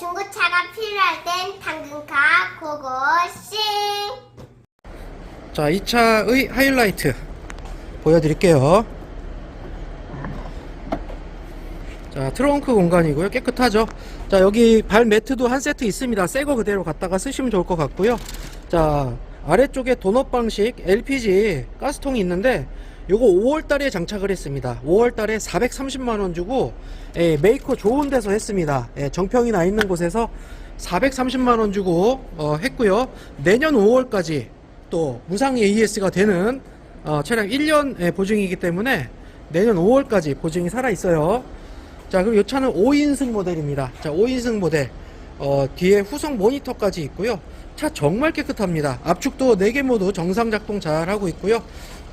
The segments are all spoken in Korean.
중고차가 필요할 땐 당근카 고고싱 자, 이 차의 하이라이트 보여드릴게요. 자, 트렁크 공간이고요. 깨끗하죠. 자, 여기 발 매트도 한 세트 있습니다. 새 거 그대로 갖다가 쓰시면 좋을 것 같고요. 자, 아래쪽에 도넛 방식 LPG 가스통이 있는데 요거 5월 달에 장착을 했습니다. 5월 달에 430만 원 주고 예, 메이커 좋은 데서 했습니다. 예, 정평이 나 있는 곳에서 430만 원 주고 어, 했고요. 내년 5월까지 또 무상 AS가 되는 어, 차량 1년 예, 보증이기 때문에 내년 5월까지 보증이 살아 있어요. 자, 그리고 이 차는 5인승 모델입니다. 자, 5인승 모델. 어, 뒤에 후성 모니터까지 있고요. 차 정말 깨끗합니다. 압축도 4개 모두 정상 작동 잘 하고 있고요.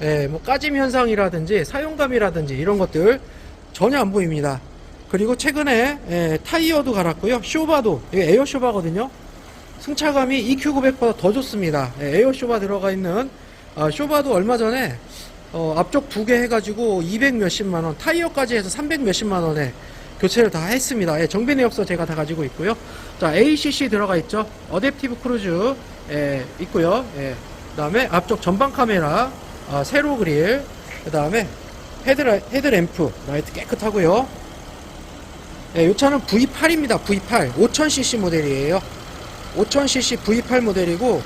예, 뭐 까짐 현상이라든지 사용감이라든지 이런 것들 전혀 안 보입니다. 그리고 최근에 예, 타이어도 갈았고요. 쇼바도 이게 에어 쇼바거든요. 승차감이 EQ900보다 더 좋습니다. 예, 에어 쇼바 들어가 있는 아, 쇼바도 얼마 전에 어, 앞쪽 두 개 해가지고 200 몇십만 원, 타이어까지 해서 300 몇십만 원에 교체를 다 했습니다. 예, 정비 내역서 제가 다 가지고 있고요. 자, ACC 들어가 있죠. 어댑티브 크루즈 예, 있고요. 예, 그다음에 앞쪽 전방 카메라, 아, 세로 그릴, 그다음에 헤드 헤드램프 라이트 깨끗하고요. 예, 이 차는 V8입니다. V8 5000cc 모델이에요. 5000cc V8 모델이고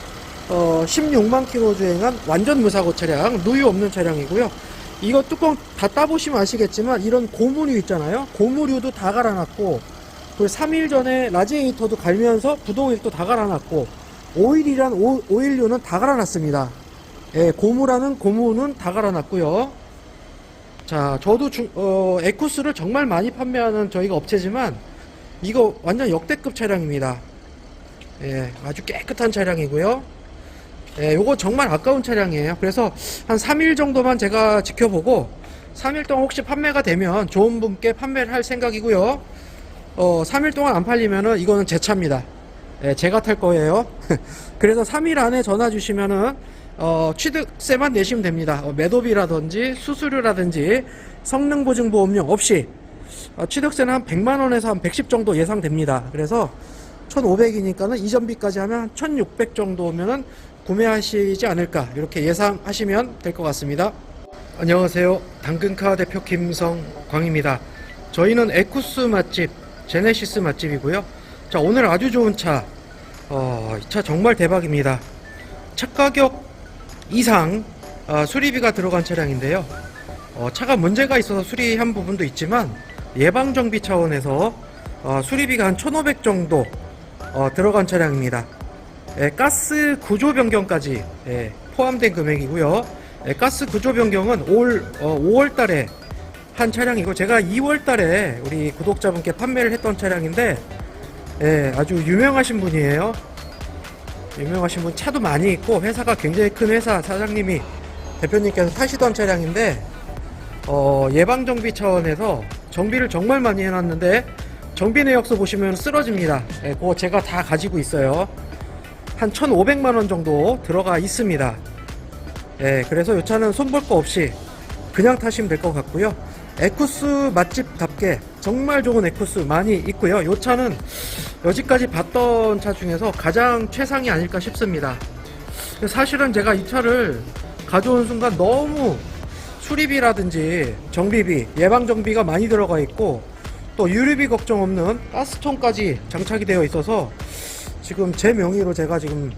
어, 16만 킬로 주행한 완전 무사고 차량, 누유 없는 차량이고요. 이거 뚜껑 다 따보시면 아시겠지만 이런 고무류 있잖아요. 고무류도 다 갈아놨고 그 3일 전에 라지에이터도 갈면서 부동액도 다 갈아놨고 오일이란 오, 오일류는 다 갈아놨습니다. 예, 고무라는 고무는 다 갈아놨고요. 자, 저도 주, 어, 에쿠스를 정말 많이 판매하는 저희가 업체지만 이거 완전 역대급 차량입니다. 예, 아주 깨끗한 차량이고요. 예, 요거 정말 아까운 차량이에요. 그래서 한 3일 정도만 제가 지켜보고 3일 동안 혹시 판매가 되면 좋은 분께 판매를 할 생각이고요. 어, 3일 동안 안 팔리면은 이거는 제 차입니다. 예, 제가 탈 거예요. 그래서 3일 안에 전화 주시면은 어, 취득세만 내시면 됩니다. 어, 매도비라든지 수수료라든지 성능 보증 보험료 없이 어, 취득세는 한 100만 원에서 한 110 정도 예상됩니다. 그래서 1,500이니까는 이전비까지 하면 1,600 정도면은 구매하시지 않을까 이렇게 예상하시면 될 것 같습니다. 안녕하세요. 당근카 대표 김성광입니다. 저희는 에쿠스 맛집, 제네시스 맛집이고요. 자, 오늘 아주 좋은 차. 어, 정말 대박입니다. 차 가격 이상 어, 수리비가 들어간 차량인데요. 어, 차가 문제가 있어서 수리한 부분도 있지만 예방 정비 차원에서 어, 수리비가 한 1,500 정도 어, 들어간 차량입니다. 예, 가스 구조 변경까지 예, 포함된 금액이고요. 예, 가스 구조 변경은 올 5월 달에 한 차량이고 제가 2월 달에 우리 구독자분께 판매를 했던 차량인데 예, 아주 유명하신 분이에요. 유명하신 분 차도 많이 있고 회사가 굉장히 큰 회사 사장님이 대표님께서 타시던 차량인데 어, 예방 정비 차원에서 정비를 정말 많이 해놨는데 정비 내역서 보시면 쓰러집니다. 예, 그거 제가 다 가지고 있어요. 한 1,500만 원 정도 들어가 있습니다. 예, 그래서 이 차는 손볼 거 없이 그냥 타시면 될 것 같고요. 에쿠스 맛집답게 정말 좋은 에쿠스 많이 있고요. 이 차는 여지까지 봤던 차 중에서 가장 최상이 아닐까 싶습니다. 사실은 제가 이 차를 가져온 순간 너무 수리비라든지 정비비, 예방 정비가 많이 들어가 있고 또 유류비 걱정 없는 가스통까지 장착이 되어 있어서 지금 제 명의로 제가 지금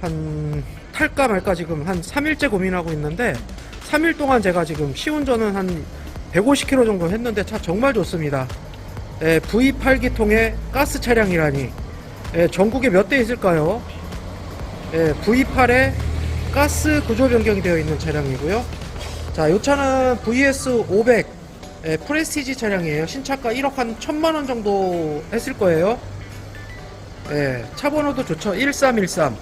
한 탈까 말까 지금 한 3일째 고민하고 있는데 3일 동안 제가 지금 시운전은 한 150km 정도 했는데 차 정말 좋습니다. 예, V8기통의 가스 차량이라니 예, 전국에 몇 대 있을까요? 예, V8에 가스 구조 변경이 되어 있는 차량이고요. 자, 이 차는 VS500 예, 프레스티지 차량이에요. 신차가 1억 한 1000만 원 정도 했을 거예요. 예, 차 번호도 좋죠. 1313.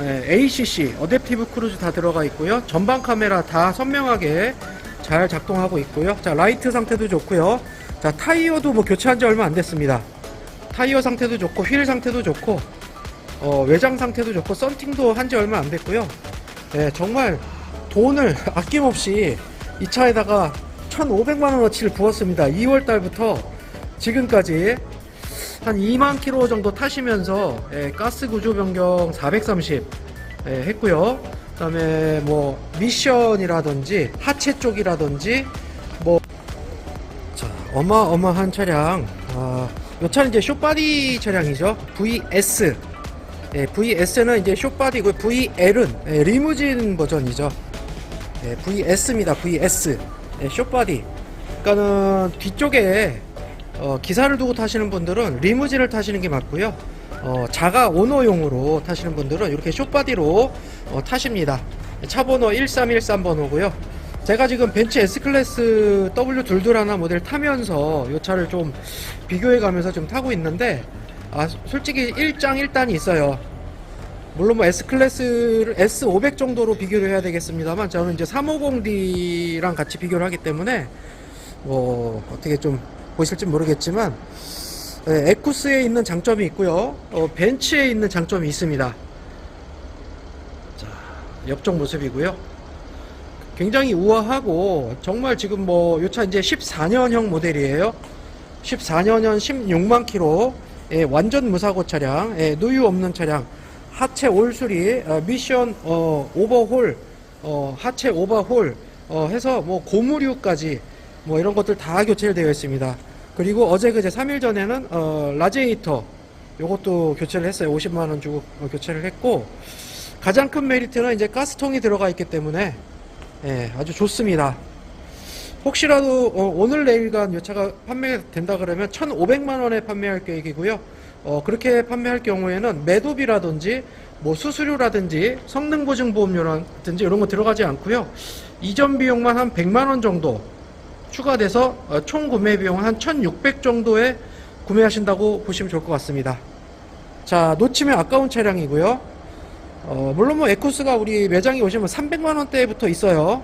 예, ACC, 어댑티브 크루즈 다 들어가 있고요. 전방 카메라 다 선명하게 잘 작동하고 있고요. 자, 라이트 상태도 좋고요. 자, 타이어도 뭐 교체한 지 얼마 안 됐습니다. 타이어 상태도 좋고, 휠 상태도 좋고, 어, 외장 상태도 좋고, 썬팅도 한 지 얼마 안 됐고요. 예, 정말 돈을 아낌없이 이 차에다가 1,500만 원어치를 부었습니다. 2월 달부터 지금까지 한 2만 킬로 정도 타시면서 예, 가스 구조 변경 430 예, 했고요. 그다음에 뭐 미션이라든지 하체 쪽이라든지 뭐 자, 어마어마한 차량. 아, 이 차는 이제 쇼바디 차량이죠. VS. 예, VS는 이제 쇼바디고 VL은 예, 리무진 버전이죠. 예, VS입니다. VS. 예, 쇼바디. 그러니까는 뒤쪽에 어, 기사를 두고 타시는 분들은 리무진을 타시는 게 맞고요. 어, 자가 오너용으로 타시는 분들은 이렇게 쇼바디로 어, 타십니다. 차 번호 1313번호고요. 제가 지금 벤츠 S클래스 W221 모델 타면서 이 차를 좀 비교해 가면서 좀 타고 있는데 아 솔직히 1장 1단이 있어요. 물론 뭐 S클래스를 S500 정도로 비교를 해야 되겠습니다만 저는 이제 350D랑 같이 비교를 하기 때문에 뭐 어떻게 좀 보실지 모르겠지만 예, 에쿠스에 있는 장점이 있고요. 어, 벤츠에 있는 장점이 있습니다. 자, 옆쪽 모습이고요. 굉장히 우아하고 정말 지금 뭐 요 차 이제 14년형 모델이에요. 14년형 16만 킬로 예, 완전 무사고 차량, 예, 누유 없는 차량, 하체 올수리, 어, 미션 어, 오버홀, 어, 하체 오버홀 어, 해서 뭐 고무류까지 뭐 이런 것들 다 교체를 되어 있습니다. 그리고 어제 그제 3일 전에는 어, 라제이터 요것도 교체를 했어요. 50만 원 주고 어, 교체를 했고 가장 큰 메리트는 이제 가스통이 들어가 있기 때문에 예, 아주 좋습니다. 혹시라도 어, 오늘 내일간 이 차가 판매된다 그러면 1,500만 원에 판매할 계획이고요. 어, 그렇게 판매할 경우에는 매도비라든지 뭐 수수료라든지 성능 보증 보험료라든지 이런 거 들어가지 않고요. 이전 비용만 한 100만 원 정도 추가돼서 어, 총 구매 비용은 한1,600 정도에 구매하신다고 보시면 좋을 것 같습니다. 자, 놓치면 아까운 차량이고요. 어, 물론 뭐 에쿠스가 우리 매장에 오시면 300만 원대부터 있어요.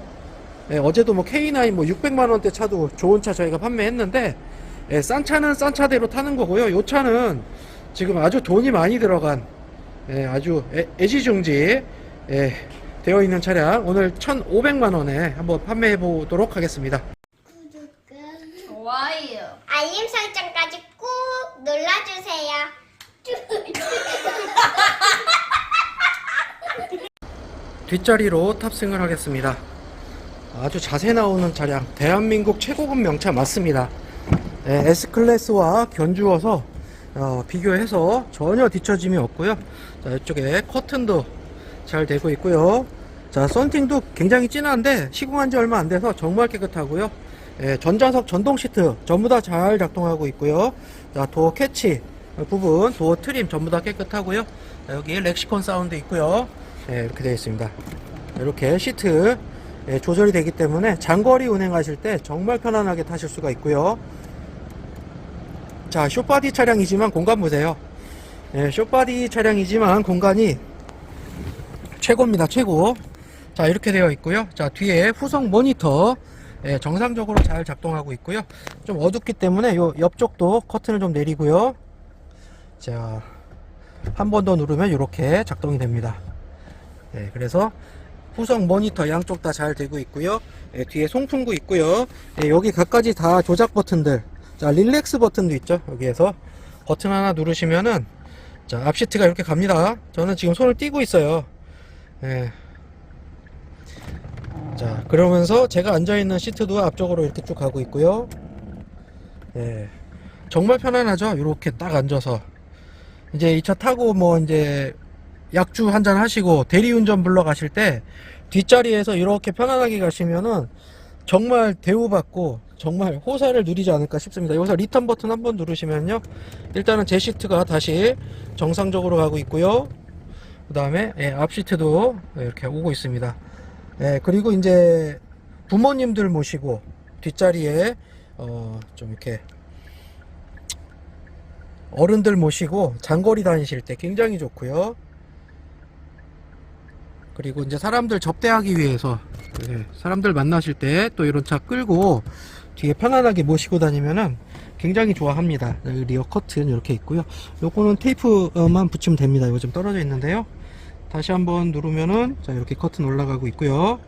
예, 어제도 뭐 K9 뭐 600만 원대 차도 좋은 차 저희가 판매했는데 예, 싼 차는 싼 차대로 타는 거고요. 요 차는 지금 아주 돈이 많이 들어간 예, 아주 애, 애지중지 예, 되어 있는 차량 오늘 1,500만 원에 한번 판매해 보도록 하겠습니다. 좋아요. 알림 설정까지 꾹 눌러주세요. 뒷자리로 탑승을 하겠습니다. 아주 자세 나오는 차량, 대한민국 최고급 명차 맞습니다. 예, S클래스와 견주어서 어, 비교해서 전혀 뒤처짐이 없고요. 자, 이쪽에 커튼도 잘 되고 있고요. 자, 썬팅도 굉장히 진한데 시공한 지 얼마 안 돼서 정말 깨끗하고요. 예, 전자석 전동 시트 전부 다 잘 작동하고 있고요. 자, 도어 캐치 부분, 도어 트림 전부 다 깨끗하고요. 자, 여기 렉시콘 사운드 있고요. 예, 이렇게 되어 있습니다. 이렇게 시트 예, 조절이 되기 때문에 장거리 운행하실 때 정말 편안하게 타실 수가 있고요. 자, 쇼바디 차량이지만 공간 보세요. 예, 쇼바디 차량이지만 공간이 최고입니다. 최고. 자, 이렇게 되어 있고요. 자, 뒤에 후속 모니터 예, 정상적으로 잘 작동하고 있고요. 좀 어둡기 때문에 요 옆쪽도 커튼을 좀 내리고요. 자, 한 번 더 누르면 이렇게 작동이 됩니다. 예, 그래서 후속 모니터 양쪽 다 잘 되고 있고요. 예, 뒤에 송풍구 있고요. 예, 여기 각가지 다 조작 버튼들. 자, 릴렉스 버튼도 있죠. 여기에서 버튼 하나 누르시면은 자, 앞시트가 이렇게 갑니다. 저는 지금 손을 띄고 있어요. 예. 자, 그러면서 제가 앉아있는 시트도 앞쪽으로 이렇게 쭉 가고 있고요. 예. 정말 편안하죠? 이렇게 딱 앉아서. 이제 이 차 타고 뭐 이제 약주 한잔 하시고 대리운전 불러 가실 때 뒷자리에서 이렇게 편안하게 가시면은 정말 대우받고 정말 호사를 누리지 않을까 싶습니다. 여기서 리턴 버튼 한번 누르시면요. 일단은 제 시트가 다시 정상적으로 가고 있고요. 그 다음에 앞 시트도 이렇게 오고 있습니다. 예, 그리고 이제 부모님들 모시고 뒷자리에 어, 좀 이렇게 어른들 모시고 장거리 다니실 때 굉장히 좋고요. 그리고 이제 사람들 접대하기 위해서 예, 사람들 만나실 때 또 이런 차 끌고 뒤에 편안하게 모시고 다니면은 굉장히 좋아합니다. 여기 리어 커튼 이렇게 있고요. 요거는 테이프만 붙이면 됩니다. 이거 좀 떨어져 있는데요. 다시 한번 누르면은 자 이렇게 커튼 올라가고 있고요.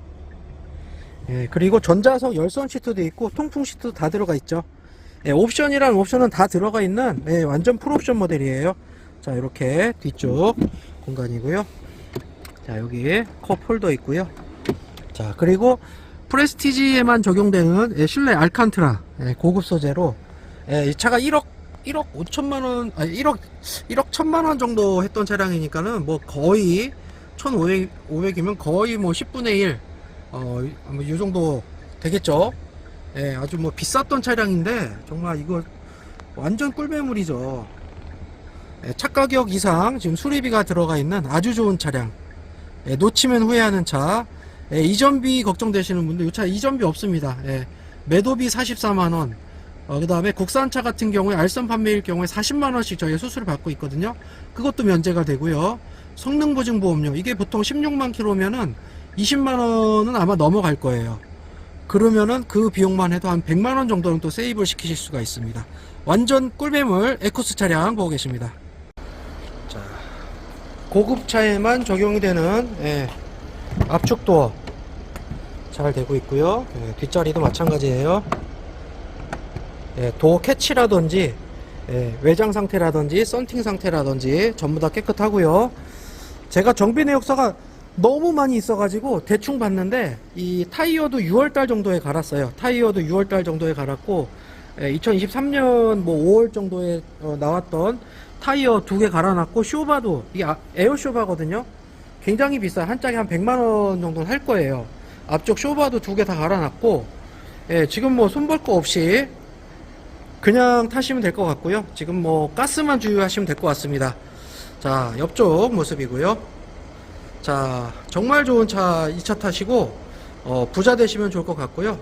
예, 그리고 전자석 열선 시트도 있고 통풍 시트도 다 들어가 있죠. 예, 옵션이란 옵션은 다 들어가 있는 예, 완전 풀옵션 모델이에요. 자, 이렇게 뒤쪽 공간이고요. 자, 여기 컵 홀더 있고요. 자, 그리고 프레스티지에만 적용되는 예, 실내 알칸트라 예, 고급 소재로 예, 이 차가 1억 1억 5천만 원, 아니 1억 1억 1천만 원 정도 했던 차량이니까는 뭐 거의 1,500 500이면 거의 뭐 10분의 1 어, 뭐이 정도 되겠죠. 예, 아주 뭐 비쌌던 차량인데 정말 이거 완전 꿀매물이죠. 예, 차 가격 이상 지금 수리비가 들어가 있는 아주 좋은 차량. 예, 놓치면 후회하는 차. 예, 이전비 걱정되시는 분들 이 차 이전비 없습니다. 예, 매도비 44만 원. 어, 그 다음에 국산차 같은 경우에 알선 판매일 경우에 40만 원씩 저희 수수료 받고 있거든요. 그것도 면제가 되고요. 성능 보증 보험료 이게 보통 16만 킬로면은 20만 원은 아마 넘어갈 거예요. 그러면은 그 비용만 해도 한 100만 원 정도는 또 세이브를 시키실 수가 있습니다. 완전 꿀매물 에코스 차량 보고 계십니다. 자, 고급차에만 적용이 되는 예, 압축 도어 잘 되고 있고요. 예, 뒷자리도 마찬가지예요. 예, 도어 캐치라든지 예, 외장 상태라든지 썬팅 상태라든지 전부 다 깨끗하고요. 제가 정비 내역서가 너무 많이 있어가지고 대충 봤는데 이 타이어도 6월달 정도에 갈았어요. 타이어도 6월달 정도에 갈았고 2023년 뭐 5월 정도에 어, 나왔던 타이어 두 개 갈아놨고 쇼바도 이게 아- 에어 쇼바거든요. 굉장히 비싸. 한 짝에 한 100만 원 정도는 할 거예요. 앞쪽 쇼바도 두 개 다 갈아놨고 예, 지금 뭐 손볼 거 없이 그냥 타시면 될 것 같고요. 지금 뭐 가스만 주유하시면 될 것 같습니다. 자, 옆쪽 모습이고요. 자, 정말 좋은 차 이 차 타시고 어, 부자 되시면 좋을 것 같고요.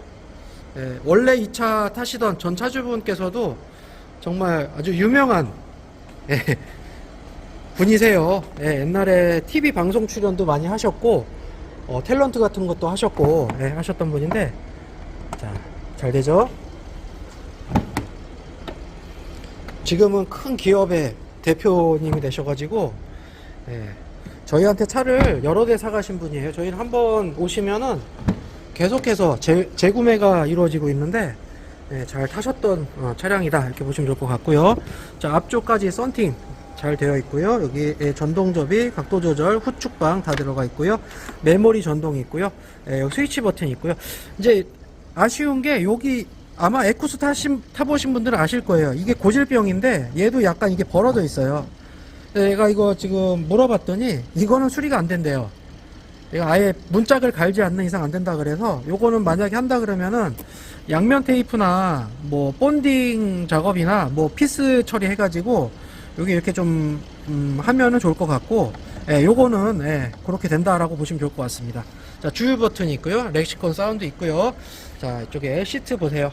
예, 원래 이 차 타시던 전 차주분께서도 정말 아주 유명한 예, 분이세요. 예, 옛날에 TV 방송 출연도 많이 하셨고 어, 탤런트 같은 것도 하셨고 예, 하셨던 분인데 자, 잘 되죠? 지금은 큰 기업의 대표님이 되셔가지고 예, 저희한테 차를 여러 대 사가신 분이에요. 저희는 한번 오시면은 계속해서 재, 재구매가 이루어지고 있는데 예, 잘 타셨던 어, 차량이다 이렇게 보시면 좋을 것 같고요. 자 앞쪽까지 썬팅 잘 되어 있고요. 여기 예, 전동 접이, 각도 조절, 후축방 다 들어가 있고요. 메모리 전동이 있고요. 예, 여기 스위치 버튼이 있고요. 이제 아쉬운 게 여기 아마 에쿠스 타신, 타보신 분들은 아실 거예요. 이게 고질병인데 얘도 약간 이게 벌어져 있어요. 내가 이거 지금 물어봤더니 이거는 수리가 안 된대요. 얘가 아예 문짝을 갈지 않는 이상 안 된다 그래서 요거는 만약에 한다 그러면은 양면 테이프나 뭐 본딩 작업이나 뭐 피스 처리 해가지고 여기 이렇게 좀 음, 하면은 좋을 것 같고 예, 요거는 예, 그렇게 된다라고 보시면 좋을 것 같습니다. 자 주유 버튼이 있고요, 렉시콘 사운드 있고요. 자 이쪽에 시트 보세요.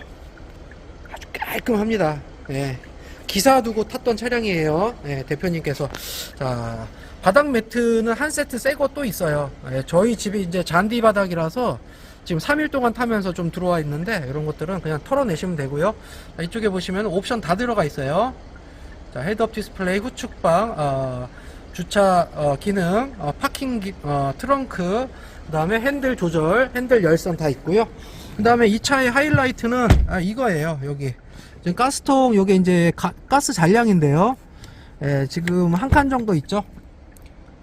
깔끔합니다. 예. 기사 두고 탔던 차량이에요. 예, 대표님께서. 자, 바닥 매트는 한 세트 새 거 또 있어요. 예, 저희 집이 이제 잔디 바닥이라서 지금 3일 동안 타면서 좀 들어와 있는데 이런 것들은 그냥 털어내시면 되고요. 자, 이쪽에 보시면 옵션 다 들어가 있어요. 자, 헤드업 디스플레이, 후축방, 어, 주차 어, 기능, 어, 파킹 기, 어, 트렁크, 그 다음에 핸들 조절, 핸들 열선 다 있고요. 그 다음에 이 차의 하이라이트는 아, 이거예요. 여기 지금 가스통 요게 이제 가, 스 잔량인데요. 예, 지금 한 칸 정도 있죠.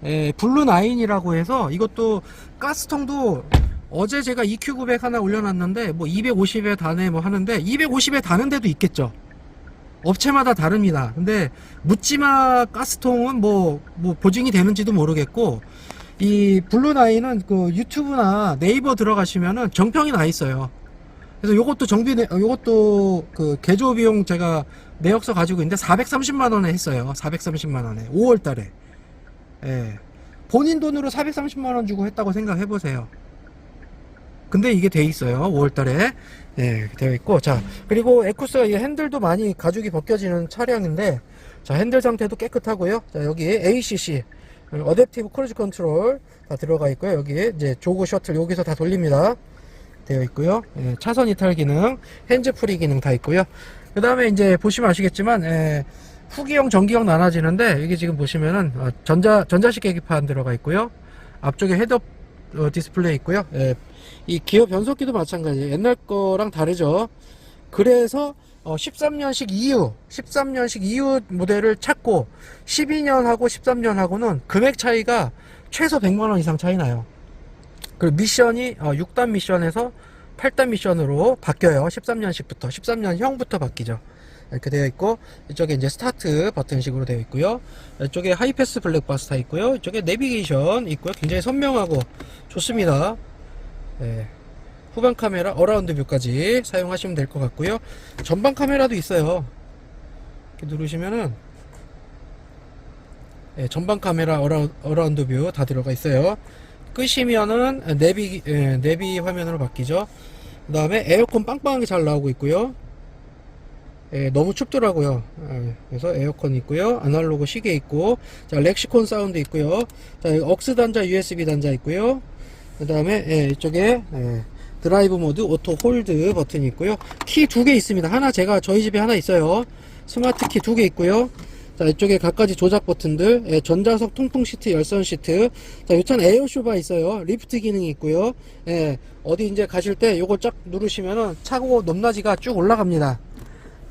예, 블루 나인이라고 해서 이것도 가스통도 어제 제가 EQ900 하나 올려놨는데 뭐 250에 다네 뭐 하는데 250에 다는 데도 있겠죠. 업체마다 다릅니다. 근데 묻지마 가스통은 뭐, 뭐 보증이 되는지도 모르겠고 이 블루나인은 그 유튜브나 네이버 들어가시면은 정평이 나 있어요. 그래서 요것도 정비, 내- 요것도 그 개조 비용 제가 내역서 가지고 있는데 430만 원에 했어요. 430만 원에 5월 달에. 예. 본인 돈으로 430만 원 주고 했다고 생각해 보세요. 근데 이게 돼 있어요. 5월 달에. 예, 되어 있고. 자, 그리고 에쿠스가 이 핸들도 많이 가죽이 벗겨지는 차량인데, 자, 핸들 상태도 깨끗하고요. 자, 여기 ACC, 어댑티브 크루즈 컨트롤 다 들어가 있고요. 여기 이제 조그 셔틀 여기서 다 돌립니다. 되어 있고요. 예, 차선 이탈 기능, 핸즈 프리 기능 다 있고요. 그 다음에 이제 보시면 아시겠지만, 예, 후기형, 전기형 나눠지는데, 이게 지금 보시면은, 어, 전자, 전자식 계기판 들어가 있고요. 앞쪽에 헤드업 어, 디스플레이 있고요. 예, 이 기어 변속기도 마찬가지예요. 옛날 거랑 다르죠. 그래서 어, 13년식 이후 13년식 이후 모델을 찾고 12년하고 13년하고는 금액 차이가 최소 100만 원 이상 차이 나요 그리고 미션이 어, 6단 미션에서 8단 미션으로 바뀌어요. 13년식부터. 13년형부터 바뀌죠. 이렇게 되어 있고 이쪽에 이제 스타트 버튼식으로 되어 있고요. 이쪽에 하이패스 블랙박스 다 있고요. 이쪽에 내비게이션 있고요. 굉장히 선명하고 좋습니다. 네. 후방 카메라 어라운드 뷰까지 사용하시면 될 것 같고요. 전방 카메라도 있어요. 이렇게 누르시면은 예, 전방 카메라 어라, 어라운드 뷰 다 들어가 있어요 끄시면은 내비 예, 내비 화면으로 바뀌죠. 그 다음에 에어컨 빵빵하게 잘 나오고 있고요. 예, 너무 춥더라고요. 예, 그래서 에어컨 있고요. 아날로그 시계 있고. 자 렉시콘 사운드 있고요. 자 억스 단자 USB 단자 있고요. 그 다음에 예, 이쪽에 예, 드라이브 모드 오토 홀드 버튼이 있고요. 키 두 개 있습니다. 하나 제가 저희 집에 하나 있어요. 스마트 키 두 개 있고요 자 이쪽에 각가지 조작 버튼들 예, 전자석 통풍 시트 열선 시트. 자 요차는 에어쇼바 있어요. 리프트 기능이 있고요. 예, 어디 이제 가실 때 요거 쫙 누르시면은 차고 높낮이가 쭉 올라갑니다.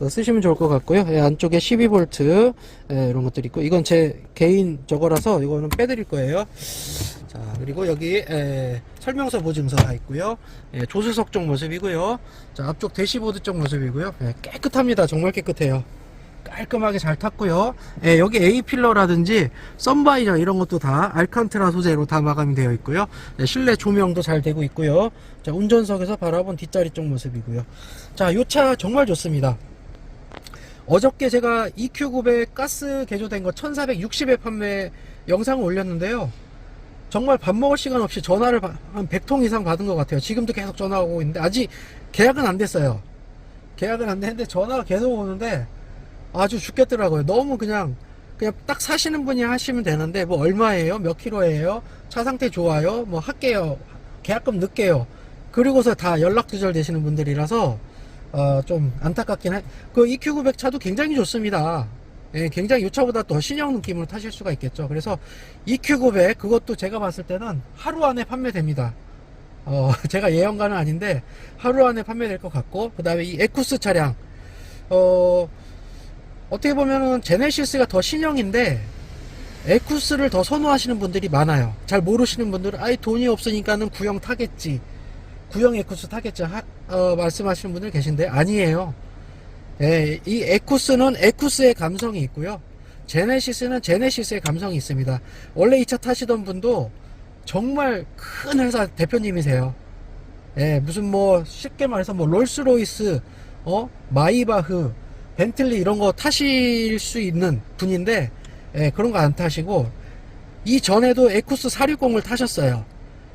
어, 쓰시면 좋을 것 같고요. 예, 안쪽에 12V 예, 이런 것들이 있고. 이건 제 개인 저거라서 이거는 빼드릴 거예요. 자 그리고 여기 에, 설명서 보증서 다 있고요. 예, 조수석 쪽 모습이고요. 자 앞쪽 대시보드 쪽 모습이고요. 예, 깨끗합니다. 정말 깨끗해요 깔끔하게 잘 탔고요. 예, 여기 A필러라든지 썬바이저 이런 것도 다 알칸트라 소재로 다 마감이 되어 있고요. 예, 실내 조명도 잘 되고 있고요. 자 운전석에서 바라본 뒷자리 쪽 모습이고요. 자요차 정말 좋습니다. 어저께 제가 EQ900 가스 개조된 거 1460에 판매 영상을 올렸는데요. 정말 밥 먹을 시간 없이 전화를 바- 한 100통 이상 받은 것 같아요. 지금도 계속 전화 오고 있는데 아직 계약은 안 됐어요. 계약은 안 됐는데 전화가 계속 오는데 아주 죽겠더라고요. 너무 그냥 그냥 딱 사시는 분이 하시면 되는데 뭐 얼마예요? 몇 킬로예요? 차 상태 좋아요? 뭐 할게요. 계약금 늦게요. 그리고서 다 연락 두절 되시는 분들이라서 어, 좀 안타깝긴 해. 그 EQ900 차도 굉장히 좋습니다. 예, 굉장히 이 차보다 더 신형 느낌으로 타실 수가 있겠죠. 그래서 EQ900 그것도 제가 봤을 때는 하루 안에 판매됩니다. 어, 제가 예언가는 아닌데 하루 안에 판매될 것 같고 그 다음에 이 에쿠스 차량 어, 어떻게 보면은 제네시스가 더 신형인데 에쿠스를 더 선호하시는 분들이 많아요. 잘 모르시는 분들은 아이 돈이 없으니까는 구형 타겠지. 구형 에쿠스 타겠지. 하, 어, 말씀하시는 분들 계신데 아니에요. 예, 이 에쿠스는 에쿠스의 감성이 있고요. 제네시스는 제네시스의 감성이 있습니다. 원래 이 차 타시던 분도 정말 큰 회사 대표님이세요. 예, 무슨 뭐 쉽게 말해서 뭐 롤스로이스, 어, 마이바흐, 벤틀리 이런 거 타실 수 있는 분인데 예, 그런 거 안 타시고 이 전에도 에쿠스 460을 타셨어요.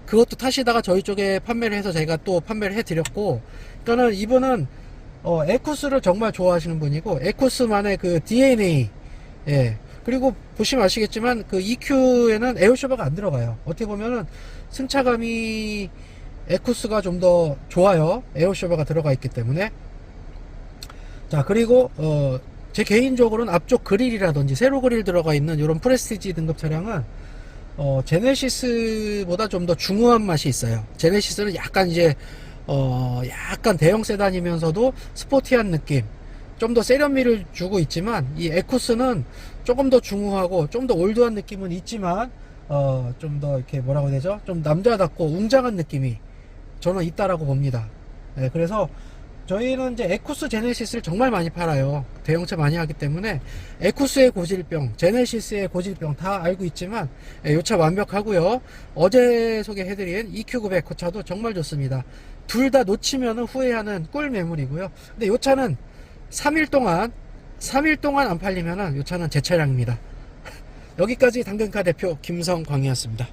그것도 타시다가 저희 쪽에 판매를 해서 제가 또 판매를 해드렸고, 그러니까는 이분은 어, 에쿠스를 정말 좋아하시는 분이고, 에쿠스만의 그 DNA, 예. 그리고 보시면 아시겠지만, 그 EQ에는 에어쇼바가 안 들어가요. 어떻게 보면은 승차감이 에쿠스가 좀 더 좋아요. 에어쇼바가 들어가 있기 때문에. 자, 그리고, 어, 제 개인적으로는 앞쪽 그릴이라든지 세로 그릴 들어가 있는 이런 프레스티지 등급 차량은 어, 제네시스보다 좀 더 중후한 맛이 있어요. 제네시스는 약간 이제 어, 약간 대형 세단이면서도 스포티한 느낌, 좀 더 세련미를 주고 있지만 이 에쿠스는 조금 더 중후하고 좀 더 올드한 느낌은 있지만 어, 좀 더 이렇게 뭐라고 해야 되죠? 좀 남자답고 웅장한 느낌이 저는 있다라고 봅니다. 네, 그래서 저희는 이제 에쿠스 제네시스를 정말 많이 팔아요. 대형차 많이 하기 때문에 에쿠스의 고질병, 제네시스의 고질병 다 알고 있지만 이 차 완벽하고요. 어제 소개해드린 EQ900 그 차도 정말 좋습니다. 둘 다 놓치면 후회하는 꿀 매물이고요. 근데 이 차는 3일 동안 3일 동안 안 팔리면 이 차는 제 차량입니다. 여기까지 당근카 대표 김성광이었습니다.